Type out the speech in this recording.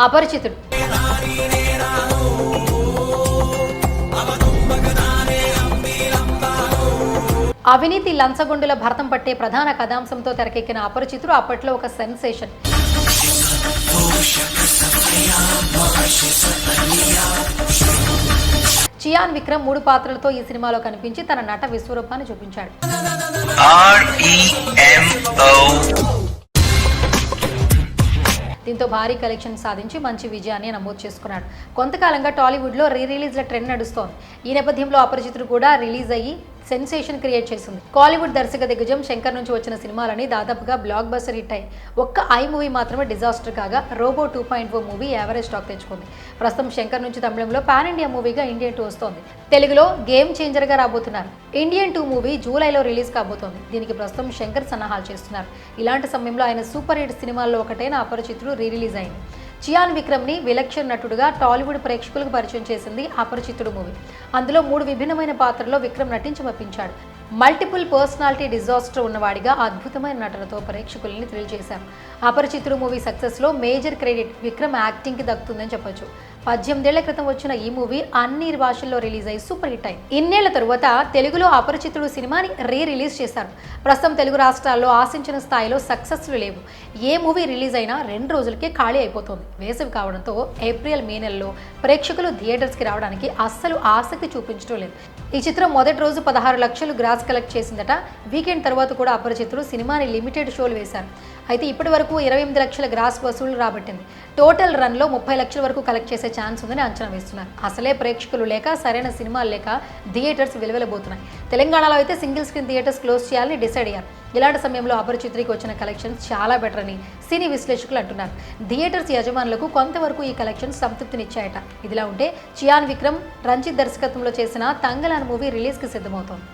అపరిచితుడు. అవినీతి లంచగొండుల భరతం పట్టే ప్రధాన కథాంశంతో తెరకెక్కిన అపరిచితుడు అప్పట్లో ఒక సెన్సేషన్. చియాన్ విక్రమ్ మూడు పాత్రలతో ఈ సినిమాలో కనిపించి తన నట విశ్వరూపాన్ని చూపించాడు. దీంతో భారీ కలెక్షన్ సాధించి మంచి విజయాన్ని నమోదు చేసుకున్నాడు. కొంతకాలంగా టాలీవుడ్లో రీ రిలీజ్ల ట్రెండ్ నడుస్తోంది. ఈ నేపథ్యంలో అపరిచితుడు కూడా రిలీజ్ అయ్యి సెన్సేషన్ క్రియేట్ చేసింది. కాలీవుడ్ దర్శక దిగ్గజం శంకర్ నుంచి వచ్చిన సినిమాలని దాదాపుగా బ్లాక్ బస్టర్ హిట్ అయ్యి ఒక్క ఐ మూవీ మాత్రమే డిజాస్టర్ కాగా robo two point o movie average stock తెచ్చుకుంది. ప్రస్తుతం శంకర్ నుంచి తమిళంలో పాన్ ఇండియా మూవీగా ఇండియన్ టూ వస్తోంది. తెలుగులో గేమ్ చేంజర్గా రాబోతున్నారు. ఇండియన్ టూ మూవీ జూలైలో రిలీజ్ కాబోతోంది. దీనికి ప్రస్తుతం శంకర్ సన్నాహాలు చేస్తున్నారు. ఇలాంటి సమయంలో ఆయన సూపర్ హిట్ సినిమాల్లో ఒకటైన అపరిచితుడు రీ రిలీజ్ అయింది. చియాన్ విక్రమ్ని విలక్షణ నటుడుగా టాలీవుడ్ ప్రేక్షకులకు పరిచయం చేసింది అపరిచితుడు మూవీ. అందులో మూడు విభిన్నమైన పాత్రల్లో విక్రమ్ నటించి మప్పించాడు. మల్టిపుల్ పర్సనాలిటీ డిజాస్టర్ ఉన్నవాడిగా అద్భుతమైన నటనతో ప్రేక్షకుల్ని థ్రిల్ చేశారు. అపరిచితుడు మూవీ సక్సెస్లో మేజర్ క్రెడిట్ విక్రమ్ యాక్టింగ్కి దక్కుతుందని చెప్పొచ్చు. పద్దెనిమిదేళ్ళ క్రితం వచ్చిన ఈ మూవీ అన్ని భాషల్లో రిలీజ్ అయ్యి సూపర్ హిట్ అయింది. ఇన్నేళ్ళ తరువాత తెలుగులో అపరిచితుడు సినిమాని రీ రిలీజ్ చేశారు. ప్రస్తుతం తెలుగు రాష్ట్రాల్లో ఆశించిన స్థాయిలో సక్సెస్లు లేవు. ఏ మూవీ రిలీజ్ అయినా రెండు రోజులకే ఖాళీ అయిపోతుంది. వేసవి కావడంతో ఏప్రిల్ మే నెలలో ప్రేక్షకులు థియేటర్స్కి రావడానికి అస్సలు ఆసక్తి చూపించడం లేదు. ఈ చిత్రం మొదటి రోజు పదహారు లక్షలు గ్రాస్ కలెక్ట్ చేసిందట. వీకెండ్ తర్వాత కూడా అపరిచితులు సినిమాని లిమిటెడ్ షోలు వేశారు. అయితే ఇప్పటి వరకు ఇరవై ఎనిమిది లక్షల గ్రాస్ వసూలు రాబట్టింది. టోటల్ రన్లో ముప్పై లక్షల వరకు కలెక్ట్ చేసే ఛాన్స్ ఉందని అంచనా వేస్తున్నారు. అసలే ప్రేక్షకులు లేక సరైన సినిమాలు లేక థియేటర్స్ విలువలబోతున్నాయి. తెలంగాణలో అయితే సింగిల్ స్క్రీన్ థియేటర్స్ క్లోజ్ చేయాలని డిసైడ్ అయ్యారు. ఇలాంటి సమయంలో అపరిచిత్రికి వచ్చిన కలెక్షన్స్ చాలా బెటర్ అని సినీ విశ్లేషకులు అంటున్నారు. థియేటర్స్ యజమానులకు కొంతవరకు ఈ కలెక్షన్స్ సంతృప్తినిచ్చాయట. ఇదిలా ఉంటే చియాన్ విక్రమ్ రంజిత్ దర్శకత్వంలో చేసిన తంగలాన్ మూవీ రిలీజ్కి సిద్ధమవుతోంది.